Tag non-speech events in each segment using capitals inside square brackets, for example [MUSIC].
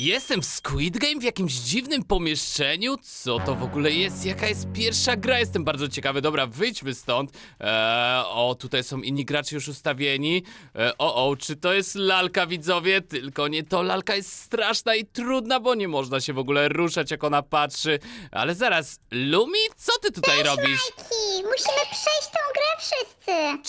Jestem w Squid Game w jakimś dziwnym pomieszczeniu? Co to w ogóle jest? Jaka jest pierwsza gra? Jestem bardzo ciekawy. Dobra, wyjdźmy stąd. Eee, o, tutaj są inni gracze już ustawieni. Eee, o, o, czy to jest lalka, widzowie? Tylko nie to. Lalka jest straszna i trudna, bo nie można się w ogóle ruszać, jak ona patrzy. Ale zaraz, Lumi, co ty tutaj robisz? Majki, musimy przejść tą grę wszyscy.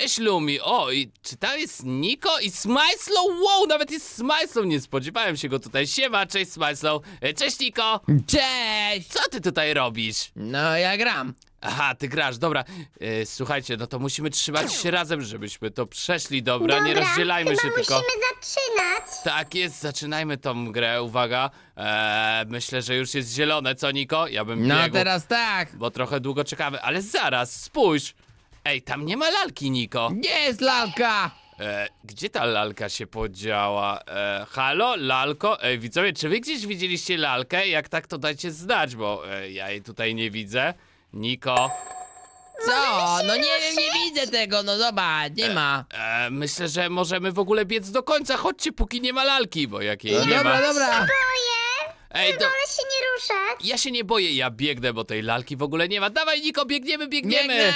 Cześć Lumi, o i czy tam jest Niko i Smajslow? Wow, nawet jest Smajslow, nie spodziewałem się go tutaj. Siema, cześć Smajslow. E, Cześć Niko. Cześć! Co ty tutaj robisz? No ja gram. Aha, ty grasz, dobra. E, słuchajcie, no to musimy trzymać się razem, żebyśmy to przeszli, dobra? nie rozdzielajmy chyba się musimy tylko. zaczynać. Tak jest, zaczynajmy tą grę, uwaga. E, myślę, że już jest zielone, co Niko? Ja bym No biegł, teraz tak. bo trochę długo czekamy, ale zaraz, spójrz. Ej, tam nie ma lalki, Niko. Gdzie jest lalka? E, gdzie ta lalka się podziała? E, halo, lalko? E, widzowie, czy wy gdzieś widzieliście lalkę? Jak tak, to dajcie znać, bo e, ja jej tutaj nie widzę. Niko, Co? No nie wiem, nie widzę tego, no zobacz, nie ma. e, myślę, że możemy w ogóle biec do końca. Chodźcie, póki nie ma lalki, bo jak jej No nie dobra, ma... dobra. Boję, Ej, do... wolę się nie ruszać. ja się nie boję, ja biegnę, bo tej lalki w ogóle nie ma. Dawaj, Niko, biegniemy, biegniemy! Biegnę!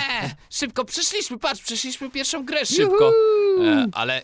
[LAUGHS] Szybko, przeszliśmy, patrz, przeszliśmy pierwszą grę szybko. E, ale e,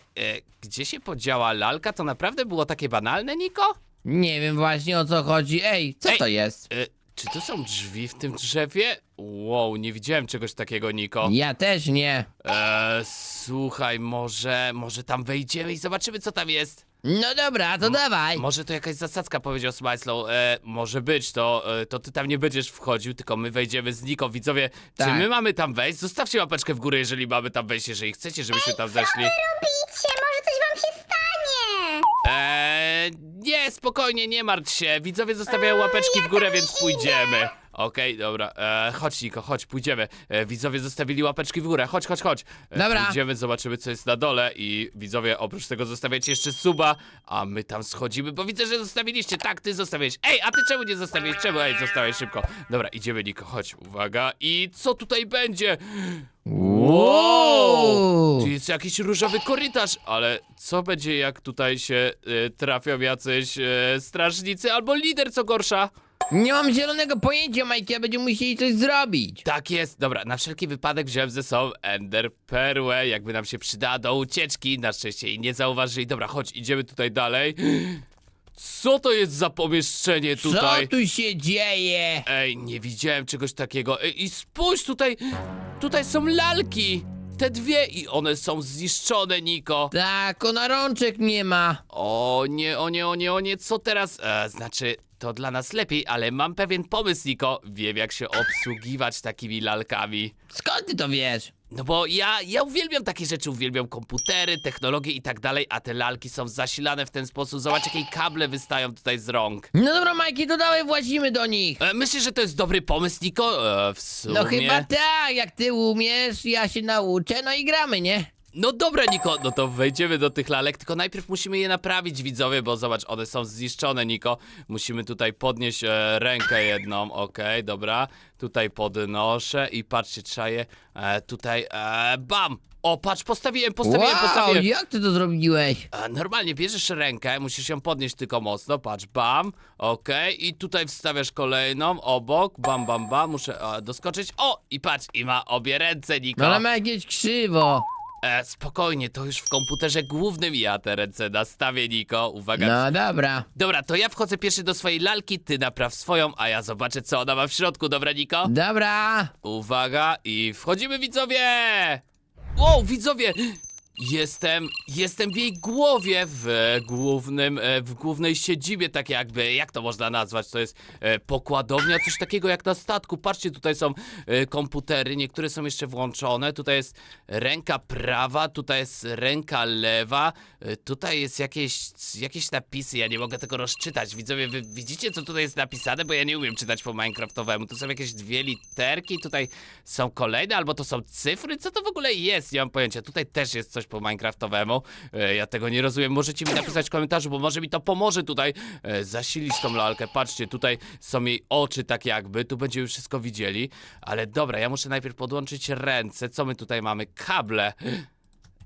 gdzie się podziała lalka? To naprawdę było takie banalne, Niko? Nie wiem właśnie o co chodzi. Ej, co Ej. to jest? E, czy to są drzwi w tym drzewie? Wow, nie widziałem czegoś takiego, Niko. Ja też nie. E, słuchaj, może, może tam wejdziemy i zobaczymy, co tam jest. No dobra, to dawaj. Może to jakaś zasadzka, powiedział Smajslow. E, może być, to, e, to ty tam nie będziesz wchodził, tylko my wejdziemy z Niko. Widzowie, czy Tak. my mamy tam wejść? Zostawcie łapeczkę w górę, jeżeli mamy tam wejść, jeżeli chcecie, żebyśmy tam zeszli. Robicie, może coś wam się stanie. Eee, nie, spokojnie, nie martw się. Widzowie zostawiają łapeczki w górę, więc pójdziemy. Okej, dobra. Eee, chodź, Niko, chodź, pójdziemy. Eee, widzowie zostawili łapeczki w górę. Chodź, chodź, chodź. Eee, Dobra. Pójdziemy, zobaczymy, co jest na dole. I widzowie, oprócz tego zostawiacie jeszcze suba, a my tam schodzimy, bo widzę, że zostawiliście. Tak, ty zostawiłeś. Ej, a ty czemu nie zostawiłeś? Czemu? Ej, zostawiaj szybko. Dobra, idziemy, Niko, chodź. Uwaga. I co tutaj będzie? Wow! Tu jest jakiś różowy korytarz, ale co będzie jak tutaj się y, trafią jacyś y, strażnicy albo lider, co gorsza? Nie mam zielonego pojęcia, Majki, a będziemy musieli coś zrobić. Tak jest, dobra, na wszelki wypadek wziąłem ze sobą Ender Perłę, jakby nam się przydała do ucieczki, na szczęście jej nie zauważyli. Dobra, chodź, idziemy tutaj dalej. Co to jest za pomieszczenie Co tutaj? tu się dzieje? Ej, nie widziałem czegoś takiego. Ej, i spójrz tutaj, tutaj są lalki. Te dwie i one są zniszczone, Niko. Tak, ona rączek nie ma. O nie, o nie, o nie, o nie, co teraz? E, znaczy, to dla nas lepiej, ale mam pewien pomysł, Niko. Wiem, jak się obsługiwać takimi lalkami. Skąd ty to wiesz? No bo ja, ja uwielbiam takie rzeczy, uwielbiam komputery, technologie i tak dalej, a te lalki są zasilane w ten sposób. Zobacz, jakie kable wystają tutaj z rąk. No dobra, Majki, to dawaj włazimy do nich. E, myślisz, że to jest dobry pomysł, Niko? E, w sumie... No chyba tak, jak ty umiesz, ja się nauczę, no i gramy, nie? No dobra, Niko, no to wejdziemy do tych lalek, tylko najpierw musimy je naprawić, widzowie, bo zobacz, one są zniszczone, Niko. Musimy tutaj podnieść e, rękę jedną, okej, dobra. Tutaj podnoszę i patrzcie, trzeba je e, tutaj, e, bam! O, patrz, postawiłem, postawiłem, wow, postawiłem. jak ty to zrobiłeś? E, normalnie bierzesz rękę, musisz ją podnieść tylko mocno, patrz, bam, okej, i tutaj wstawiasz kolejną obok, bam, bam, bam, muszę e, doskoczyć, o, i patrz, i ma obie ręce, Niko. No ale ma jakieś krzywo. E, spokojnie, to już w komputerze głównym ja te ręce nastawię, Niko. Uwaga. No dobra. Dobra, to ja wchodzę pierwszy do swojej lalki, ty napraw swoją, a ja zobaczę, co ona ma w środku, dobra, Niko? Dobra. Uwaga i wchodzimy, widzowie! Wow, widzowie! Jestem, jestem w jej głowie, w głównym, e, w głównej siedzibie, tak jakby, jak to można nazwać, to jest e, pokładownia, coś takiego jak na statku, patrzcie, tutaj są e, komputery, niektóre są jeszcze włączone, tutaj jest ręka prawa, tutaj jest ręka lewa, tutaj jest jakieś, jakieś napisy, ja nie mogę tego rozczytać, widzowie, wy widzicie, co tutaj jest napisane, bo ja nie umiem czytać po minecraftowemu, tu są jakieś dwie literki, tutaj są kolejne, albo to są cyfry, co to w ogóle jest, nie mam pojęcia, tutaj też jest coś po minecraftowemu, e, ja tego nie rozumiem, możecie mi napisać w komentarzu, bo może mi to pomoże tutaj e, zasilić tą lalkę, patrzcie, tutaj są jej oczy tak jakby, tu będziemy wszystko widzieli, ale dobra, ja muszę najpierw podłączyć ręce, co my tutaj mamy, kable,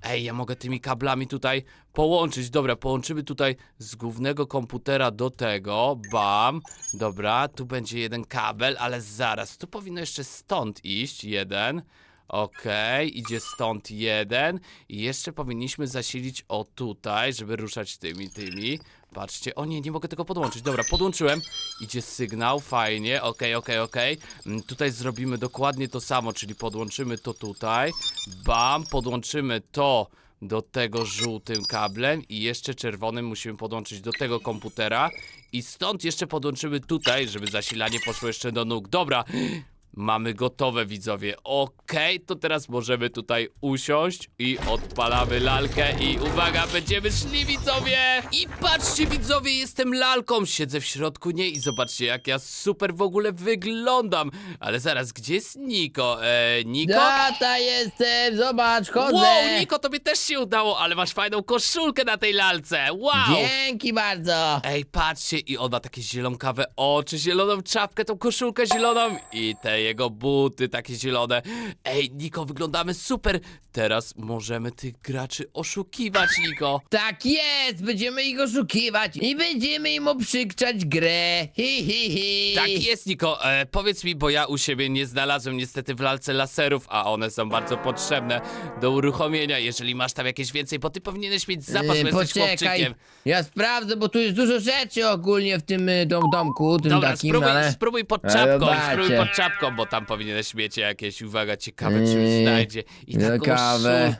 Ej, ja mogę tymi kablami tutaj połączyć. Dobra, połączymy tutaj z głównego komputera do tego. Bam. Dobra, tu będzie jeden kabel, ale zaraz. Tu powinno jeszcze stąd iść jeden. Okej, idzie stąd jeden. I jeszcze powinniśmy zasilić o tutaj, żeby ruszać tymi, tymi. Patrzcie, o nie, nie mogę tego podłączyć. Dobra, podłączyłem. Idzie sygnał, fajnie, okej, okej, okej. Mm, Tutaj zrobimy dokładnie to samo, czyli podłączymy to tutaj. Bam, podłączymy to do tego żółtym kablem i jeszcze czerwonym musimy podłączyć do tego komputera. I stąd jeszcze podłączymy tutaj, żeby zasilanie poszło jeszcze do nóg. Dobra, Mamy gotowe widzowie. Okej, to teraz możemy tutaj usiąść i odpalamy lalkę i uwaga, będziemy szli widzowie! I patrzcie widzowie, jestem lalką, siedzę w środku niej i zobaczcie jak ja super w ogóle wyglądam. Ale zaraz, gdzie jest Niko? E, Niko? Tata jestem, zobacz, chodzę. Wow, Niko, tobie też się udało, ale masz fajną koszulkę na tej lalce. Wow! Dzięki bardzo. Ej, patrzcie, i on ma takie zielonkawe oczy, zieloną czapkę, tą koszulkę zieloną i te jego buty takie zielone. Ej, Niko, wyglądamy super. Teraz możemy tych graczy oszukiwać, Niko. Tak jest, będziemy ich oszukiwać i będziemy im oprzykczać grę. Hi, hi, hi. Tak jest, Niko. E, powiedz mi, bo ja u siebie nie znalazłem niestety w lalce laserów, a one są bardzo potrzebne do uruchomienia. Jeżeli masz tam jakieś więcej, bo ty powinieneś mieć zapas, bo jesteś Poczekaj, chłopczykiem. ja sprawdzę, bo tu jest dużo rzeczy ogólnie w tym y, dom, domku, tym Dobra, takim, spróbuj, ale... spróbuj pod Ale czapką, zobaczcie. spróbuj pod czapką, bo tam powinieneś mieć jakieś, uwaga, ciekawe czymś Yy, znajdzie. I ta ciekawe.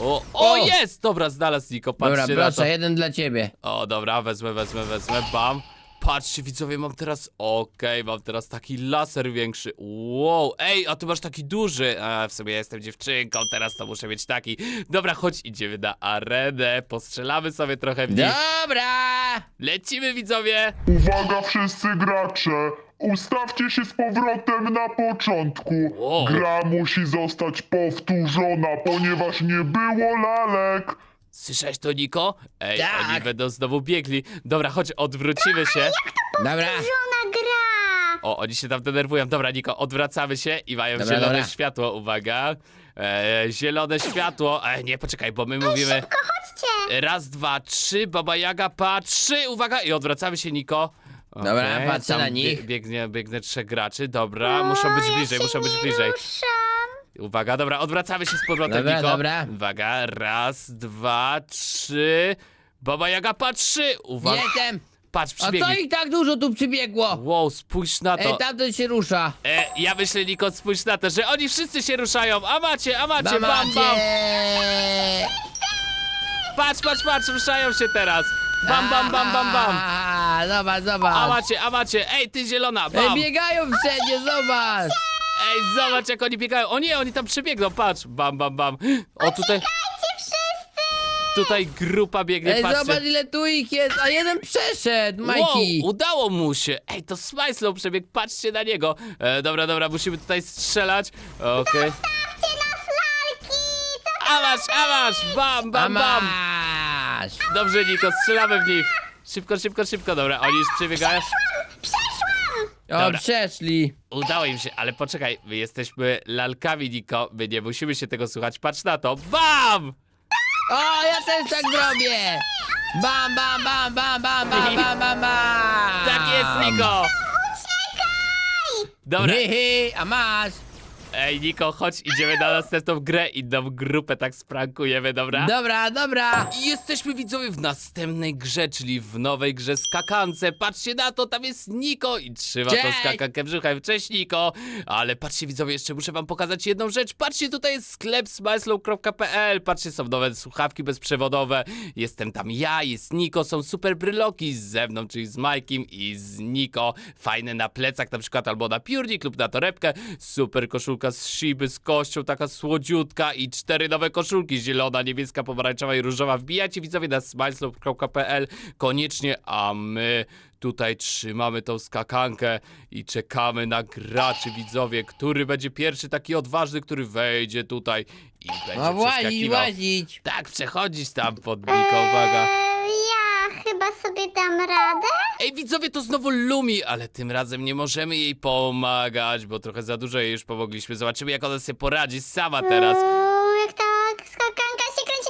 O, o, O! jest! Dobra, znalazł Niko, Dobra, patrzcie na to. proszę, jeden dla ciebie. O, dobra, wezmę, wezmę, wezmę, bam. Patrzcie, widzowie, mam teraz, okej, mam teraz taki laser większy, wow, ej, a ty masz taki duży, a w sumie ja jestem dziewczynką, teraz to muszę mieć taki. Dobra, chodź, idziemy na arenę, postrzelamy sobie trochę w nich. Dobra! Lecimy, widzowie! Uwaga wszyscy gracze! Ustawcie się z powrotem na początku. Wow. Gra musi zostać powtórzona, ponieważ nie było lalek. Słyszałeś to, Niko? Ej, Tak. oni będą znowu biegli. Dobra, chodź, odwrócimy się. Dobra. Żona gra! O, oni się tam denerwują. Dobra, Niko, odwracamy się i mają Dobra, zielone dobra. światło, uwaga. E, zielone światło. E, nie, poczekaj, bo my mówimy Szybko, chodźcie! raz, dwa, trzy, Baba Jaga, pa, trzy, uwaga, i odwracamy się, Niko. Dobra, Okej, patrzę tam na nich. biegnie, biegnie trzech graczy, dobra, muszą być bliżej, muszą być bliżej. Ruszam. Uwaga, dobra, odwracamy się z powrotem, Dobra, Niko. dobra. Uwaga, raz, dwa, trzy. Baba Jaga, pa, trzy. Uwaga, Jestem! patrz, A co przybiegli. ich tak dużo tu przybiegło? Wow, spójrz na to. Ej, tamten się rusza. E, ja myślę, Niko, spójrz na to, że oni wszyscy się ruszają. A macie, a macie, bam, bam. Patrz, patrz, patrz, ruszają się teraz. Bam, bam, bam, bam, bam. A, Zobacz, zobacz. A macie, a macie. Ej, ty zielona, Ej, bam. biegają wszędzie, zobacz! Ej, zobacz, jak oni biegają. O nie, oni tam przebiegną, patrz. Bam, bam, bam. O, tutaj, Chodźcie wszyscy! tutaj grupa biegnie, Ej, patrzcie. zobacz ile tu ich jest, a jeden przeszedł, Majki! Wow, udało mu się. Ej, to Smajslow przebiegł, patrzcie na niego. E, dobra, dobra, musimy tutaj strzelać. Okej. Stawcie nas lalki! Co A masz, a masz, bam, bam, bam. Masz! Dobrze, Niko, strzelamy w nich. Szybko, szybko, szybko, dobra, oni już przebiegają. Przeszłam! O, Dobra. przeszli. Udało im się, ale poczekaj, my jesteśmy lalkami, Niko, my nie musimy się tego słuchać, patrz na to, BAM! O, ja też tak zrobię! Bam, bam, bam, bam, bam, bam, bam, bam, bam! Tak jest, Niko! Dobra, Hi, hi, a masz! Ej, Niko, chodź, idziemy na następną grę, inną grupę tak sprankujemy, dobra? Dobra, dobra! I jesteśmy widzowie w następnej grze, czyli w nowej grze skakance. Patrzcie na to, tam jest Niko i trzyma tą Cześć! skakankę brzuchem. Cześć Niko! Ale patrzcie widzowie, jeszcze muszę wam pokazać jedną rzecz. Patrzcie, tutaj jest sklep smyslow.pl. Patrzcie, są nowe słuchawki bezprzewodowe. Jestem tam ja, jest Niko, są super bryloki z zewnątrz, czyli z Majkiem i z Niko. Fajne na plecach na przykład, albo na piórnik lub na torebkę. Super koszulka z szyby, z kością, taka słodziutka i cztery nowe koszulki, zielona, niebieska, pomarańczowa i różowa. Wbijajcie widzowie na smyslow.pl koniecznie, a my tutaj trzymamy tą skakankę i czekamy na graczy widzowie, który będzie pierwszy taki odważny, który wejdzie tutaj i będzie No przeskakiwał. włazić! Tak, przechodzisz tam pod Niko, uwaga. Eee, ja chyba sobie dam radę. Ej, widzowie, to znowu Lumi, ale tym razem nie możemy jej pomagać, bo trochę za dużo jej już pomogliśmy. Zobaczymy, jak ona sobie poradzi sama teraz. Uuu, jak tak skakanka się kręci.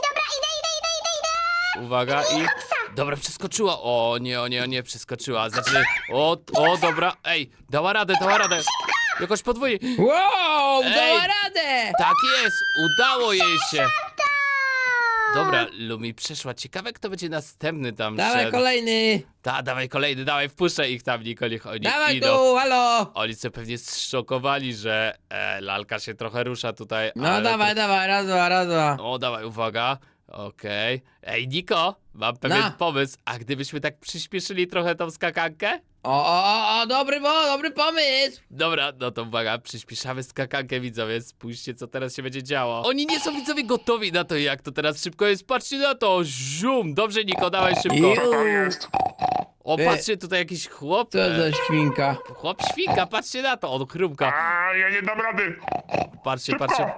uwaga i... Dobra, przeskoczyła. O nie, o nie, o nie, przeskoczyła. Znaczy, o, o, dobra. Ej, dała radę, dała radę. Jakoś podwójnie. Wow, Ej. dała radę! Tak jest, udało jej się. Dobra, Lumi przeszła. Ciekawe, kto będzie następny tam Dawaj szedł. kolejny! Ta, dawaj kolejny, dawaj, wpuszczaj ich tam, Niko, niech oni Dawaj idą. tu, halo! Oni sobie pewnie zszokowali, że e, lalka się trochę rusza tutaj. No ale dawaj, dawaj, raz, dwa, raz, dwa. O, dawaj, uwaga. Okej. Ej, Niko, mam pewien No. pomysł. A gdybyśmy tak przyspieszyli trochę tą skakankę? O, o, o, o, dobry, bo, dobry pomysł! Dobra, no to uwaga, przyspieszamy skakankę, widzowie. Spójrzcie, co teraz się będzie działo. Oni nie są, widzowie, gotowi na to, jak to teraz szybko jest. Patrzcie na to, zium. Dobrze, Niko, dawaj szybko. Ju. To jest. O, patrzcie, tutaj jakiś chłop. Co e, za świnka? Chłop świnka, patrzcie na to, on chrumka. A, ja nie dam rady. Patrzcie, Szybko. patrzcie.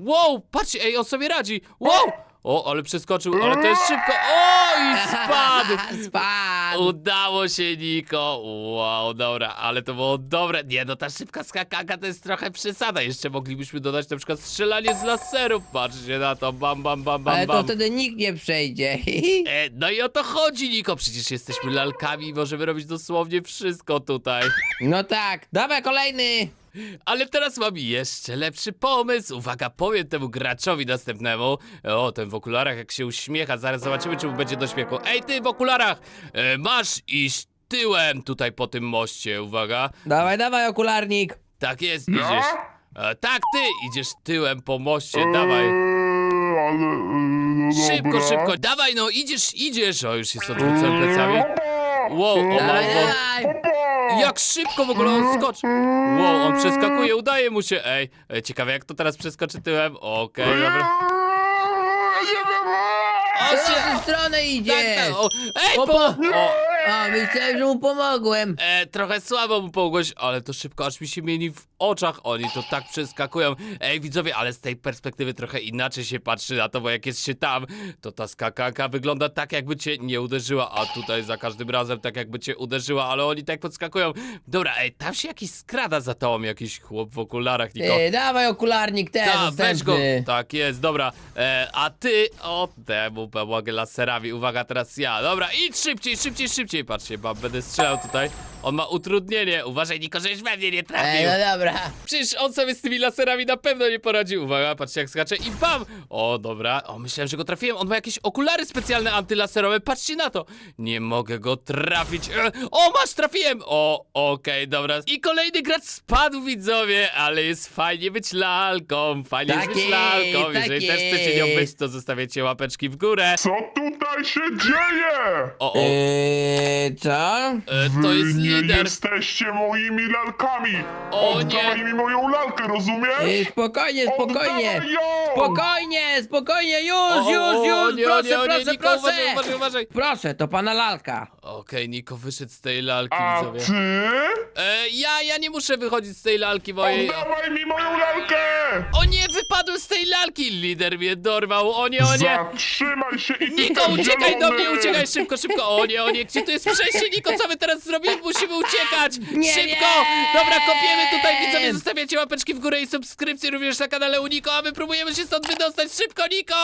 Wow, patrzcie, ej, on sobie radzi. Wow! O, ale przeskoczył, ale to jest szybko. O, i spadł. [LAUGHS] Spadł! Udało się, Niko. Wow, dobra, ale to było dobre. Nie, no ta szybka skakanka to jest trochę przesada. Jeszcze moglibyśmy dodać na przykład strzelanie z laserów. Patrzcie na to, bam, bam, bam, bam, Ale to bam. wtedy nikt nie przejdzie. [LAUGHS] E, no i o to chodzi, Niko. Przecież jesteśmy lalkami i możemy robić dosłownie wszystko tutaj. No tak, dawaj kolejny! Ale teraz mam jeszcze lepszy pomysł. Uwaga, powiem temu graczowi następnemu. O, ten w okularach jak się uśmiecha. Zaraz zobaczymy, czy mu będzie do śmiechu. Ej, ty w okularach! E, masz iść tyłem tutaj po tym moście. Uwaga. Dawaj, dawaj, okularnik! Tak jest, idziesz. E, tak, ty idziesz tyłem po moście. Dawaj. Eee, ale... eee, no Szybko, dobra. szybko. Dawaj, no, idziesz, idziesz. O, już jest odwrócony plecami. Wow, o, Dawaj, o, o. dawaj! Jak szybko w ogóle on skoczy. Wow, on przeskakuje, udaje mu się. Ej, e, ciekawe jak to teraz przeskoczy tyłem. Okej, dobra. Eee. O, się... tę stronę Tak, idziesz! tak, o, ej, po- O, A, myślałem, że mu pomogłem. e, trochę słabo mu pomogłeś, ale to szybko, aż mi się mieni w oczach. Oni to tak przeskakują. Ej, widzowie, ale z tej perspektywy trochę inaczej się patrzy na to, bo jak jest się tam, to ta skakanka wygląda tak, jakby cię nie uderzyła, a tutaj za każdym razem tak, jakby cię uderzyła, ale oni tak podskakują. Dobra, ej, tam się jakiś skrada za tobą, jakiś chłop w okularach, Niko. Ty, dawaj okularnik też, Ta, weź go. następny. Tak jest, dobra. E, a ty, o temu pomogę laserami. Uwaga, teraz ja. Dobra, idź szybciej, szybciej, szybciej. Patrzcie, bam, będę strzelał tutaj. On ma utrudnienie. Uważaj, Niko, żeś we mnie nie trafił. Ej, no dobra. Przecież on sobie z tymi laserami na pewno nie poradzi. Uwaga, patrzcie jak skacze i bam! O, dobra. O, myślałem, że go trafiłem. On ma jakieś okulary specjalne antylaserowe. Patrzcie na to. Nie mogę go trafić. E, o, masz, trafiłem! O, okej, dobra. I kolejny gracz spadł, widzowie, ale jest fajnie być lalką. Fajnie Tak jest być jest, lalką. tak Jeżeli też chcecie nią jest. być, to zostawiacie łapeczki w górę. Co tutaj się dzieje? O, o, Eee, co? e, to Wy jest nie lider. jesteście moimi lalkami! O Oddawaj nie. mi moją lalkę, rozumiesz? Eee, spokojnie, spokojnie. Oddawaj ją! Spokojnie, spokojnie, już, O, o, już, o, już, nie, o proszę, nie, o nie, proszę, Niko, proszę. uważaj, uważaj, uważaj. Proszę, to pana lalka. Okej, Niko wyszedł z tej lalki, A widzowie. ty? E, ja, ja nie muszę wychodzić z tej lalki mojej. Oddawaj mi moją lalkę! O nie, lalki! Lider mnie dorwał, o nie, o nie! Zatrzymaj się i Niko, uciekaj do mnie, uciekaj szybko, szybko! O nie, o nie, gdzie tu jest przejście? Niko, co my teraz zrobimy? Musimy uciekać! Nie Szybko! wiem! Dobra, kopiemy tutaj, widzowie, zostawiacie łapeczki w górę i subskrypcje również na kanale u Niko, a my próbujemy się stąd wydostać! Szybko, Niko!